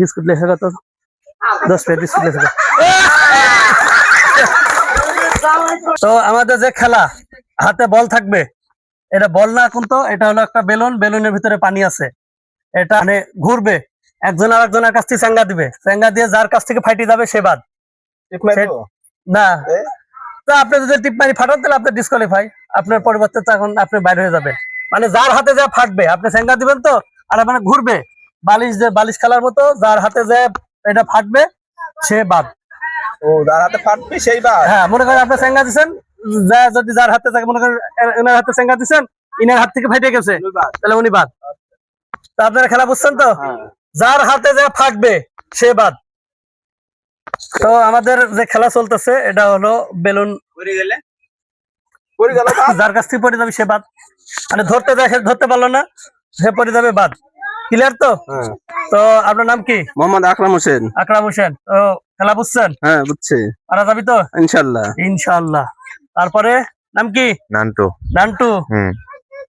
Biscuit লেখা কত দশ প্লেট বিস্কুট লেখা? তো আমাদের যে খেলা হাতে বল থাকবে। এটা বল না এখন তো এটা হলো একটা বেলুন বেলুনের ভিতরে পানি আছে। এটা মানে ঘুরবে। একজন আর একজনের কাছ থেকে চাঙ্গা দিবে। চাঙ্গা দিয়ে যার কাছ থেকে ফাইটে যাবে সে বাদ। না? তো আপনি যদি টিপ মারি ফাটান তাহলে আপনি ডিসকোয়ালিফাই আপনার পরিবর্তে তখন আপনি বাইরে হয়ে যাবেন। মানে যার হাতে যা ফাটবে আপনি চাঙ্গা দিবেন তো আর মানে ঘুরবে। বালিশ যে বালিশ খেলার মতো যার হাতে যে এটা ফাটবে সে বাদ। ও যার হাতে ফাটবে সেই বার হ্যাঁ মনে করেন আপনি চেঙ্গা দিচ্ছেন যা যদি যার হাতে থাকে মনে করেন এনার হাতে চেঙ্গা দিচ্ছেন ইনার হাত থেকে ফাইটে গেছে তাহলে উনি বাদ। তা আপনারা খেলা বুঝছেন তো? হ্যাঁ। যার হাতে যা ফাটবে সে বাদ। তো আমাদের যে খেলা চলতেছে এটা হলো বেলুন। যার কাছ থেকে পড়ে যাবে সে বাদ। মানে ধরতে যায় সে ধরতে পারল না সে পড়ে যাবে বাদ। ক্লিয়ার তো? হ্যাঁ। তো আপনার নাম কি? মোহাম্মদ আকরাম হোসেন। আকরাম হোসেন। তো খেলা বুঝছেন? হ্যাঁ বুঝছি। পারা যাবি তো? ইনশাল্লাহ। ইনশাআল্লাহ তারপরে নাম কি? নান্টু। নান্টু। হুম।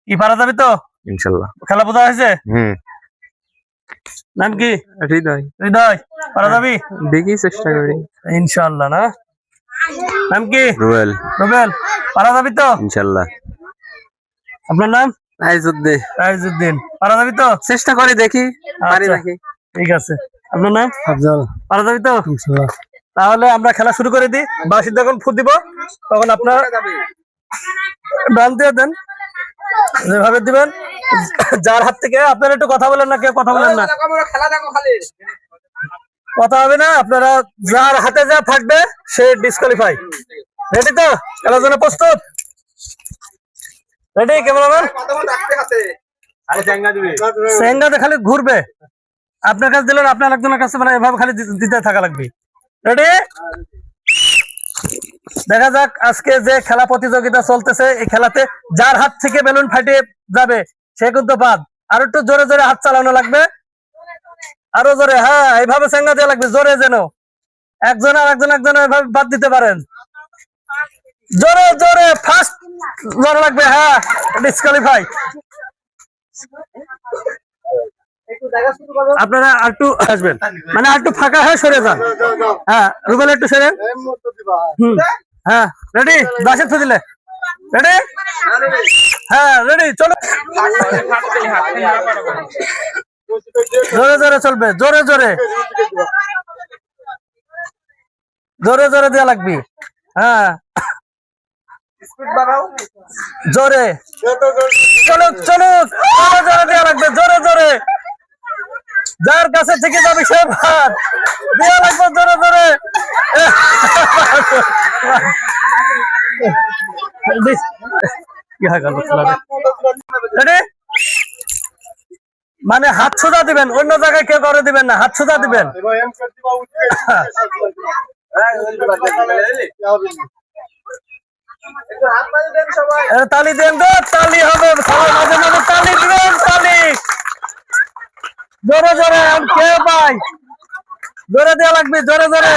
কি পারা যাবি তো? ইনশাল্লাহ। খেলা বোঝা হয়েছে? হুম। নাম কি? হৃদয়। হৃদয়। পারা যাবি? দেখি চেষ্টা করি। ইনশাআল্লাহ না? নাম কি? রুয়েল রুবেল। পারা যাবি তো? ইনশাল্লাহ। আপনার নাম? রাইজুদ্দিন পারা যাবি তো? চেষ্টা করে দেখি পারি আচ্ছা, নাকি। ঠিক আছে। আপনার নাম? আফজল। পারা যাবি তো? তাহলে আমরা খেলা শুরু করে দিই। বাসি যখন ফুট দিব তখন আপনার ডান দিয়ে দেন। যেভাবে দিবেন যার হাত থেকে আপনারা একটু কথা বলেন না কেউ কথা বলেন না। খেলা দেখো খালি কথা হবে না আপনারা যার হাতে যা থাকবে সে ডিসকোয়ালিফাই রেডি তো? খেলার জন্য প্রস্তুত? রেডি ক্যামেরাম্যান সেঙ্গাতে খালি ঘুরবে। আপনার কাছে দিলেন আপনার একজনের কাছে মানে এভাবে খালি দিতে থাকা লাগবে। রেডি দেখা যাক আজকে যে খেলা প্রতিযোগিতা চলতেছে এই খেলাতে যার হাত থেকে বেলুন ফাটিয়ে যাবে সে কিন্তু বাদ। আর একটু জোরে জোরে হাত চালানো লাগবে। আরও জোরে হ্যাঁ এইভাবে সেঙ্গা দেওয়া লাগবে জোরে যেন। একজন আর একজন একজন এভাবে বাদ দিতে পারেন। জোরে জোরে ফার্স্ট জোরে লাগবে হ্যাঁ ডিসকোয়ালিফাই আপনারা আর একটু আসবেন। মানে আর একটু ফাঁকা হয়ে সরে যান। হ্যাঁ রুবেল একটু সরে। হুম হ্যাঁ রেডি দিলে। রেডি হ্যাঁ রেডি চলো। জোরে জোরে চলবে, জোরে জোরে। জোরে জোরে দেওয়া লাগবে। হ্যাঁ। জোরে। চলুক চলুক। জোরে জোরে দেওয়া লাগবে জোরে জোরে। যার কাছে থেকে যাবে সে ভাত। দেওয়া লাগবে জোরে জোরে? মানে হাত সোজা দিবেন অন্য জায়গায় কেউ করে দিবেন না হাত সোজা দিবেন। তালি দেন তো, তালি হবে, সবাই মাঝে মাঝে তালি দিবেন তালি। জোরে জোরে আর কে পাই। জোরে দেওয়া লাগবে, জোরে জোরে।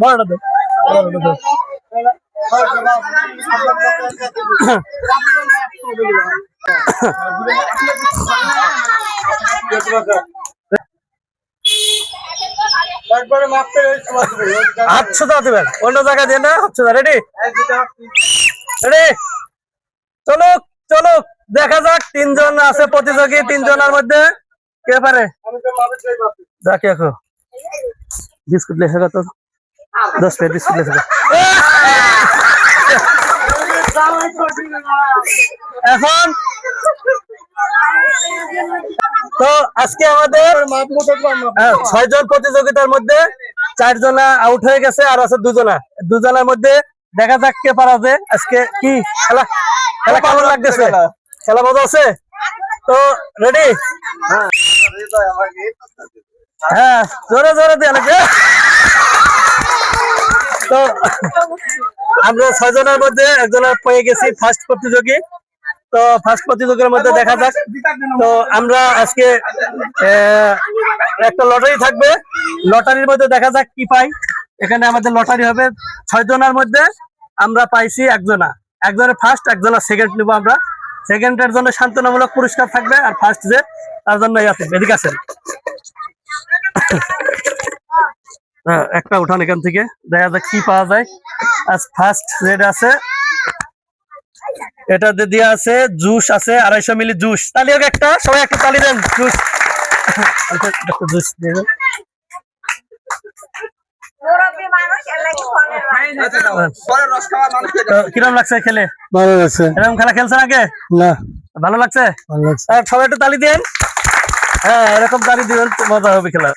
বড়টা দে। হাত সোজা দিবেন। অন্য জায়গায় দিয়ে না? হাত সোজা রেডি রেডি চলুক চলুক দেখা যাক তিনজন আছে প্রতিযোগী তিনজনের মধ্যে। কে পারে? যাকে এখন বিস্কুট লেখা কত? দশ প্লেট বিস্কুট লেখা এখন তো আজকে আমাদের হ্যাঁ, ছয়জন প্রতিযোগিতার মধ্যে চারজনা আউট হয়ে গেছে আর আছে দুজনা। দুজনের মধ্যে দেখা যাক কে পারাবে আজকে কি খেলা খেলা কেমন লাগতেছে? খেলা মজা আছে? তো রেডি হ্যাঁ জোরে জোরে দেওয়া লাগবে তো আমরা ছয়জনের মধ্যে একজনের পেয়ে গেছি ফার্স্ট প্রতিযোগী। তো ফার্স্ট প্রতিযোগীর মধ্যে দেখা যাক। তো আমরা আজকে একটা লটারি থাকবে। লটারির মধ্যে দেখা যাক কি পাই। এখানে আমাদের লটারি হবে ছয় জনের মধ্যে। আমরা পাইছি একজনা। একজনের ফার্স্ট একজনা সেকেন্ড নিবো আমরা। সেকেন্ডের জন্য সান্ত্বনামূলক পুরস্কার থাকবে আর ফার্স্ট যে তার জন্য ইয়াতে এদিকে আসেন। হ্যাঁ, একটা উঠান এখান থেকে। দেখা যাক কি পাওয়া যায়। আজ ফার্স্ট যেটা আছে এটাতে দেওয়া আছে জুস আছে আড়াইশো মিলি জুস। তালি হোক একটা সবাই একটা তালি দেন জুস। জুস দিয়ে কিরম লাগছে খেলে? ভালো লাগছে। এরকম খেলা খেলছেন আগে? না। ভালো লাগছে? আর সবাই একটু তালি দেন। হ্যাঁ এরকম তালি দিবেন মজা হবে খেলা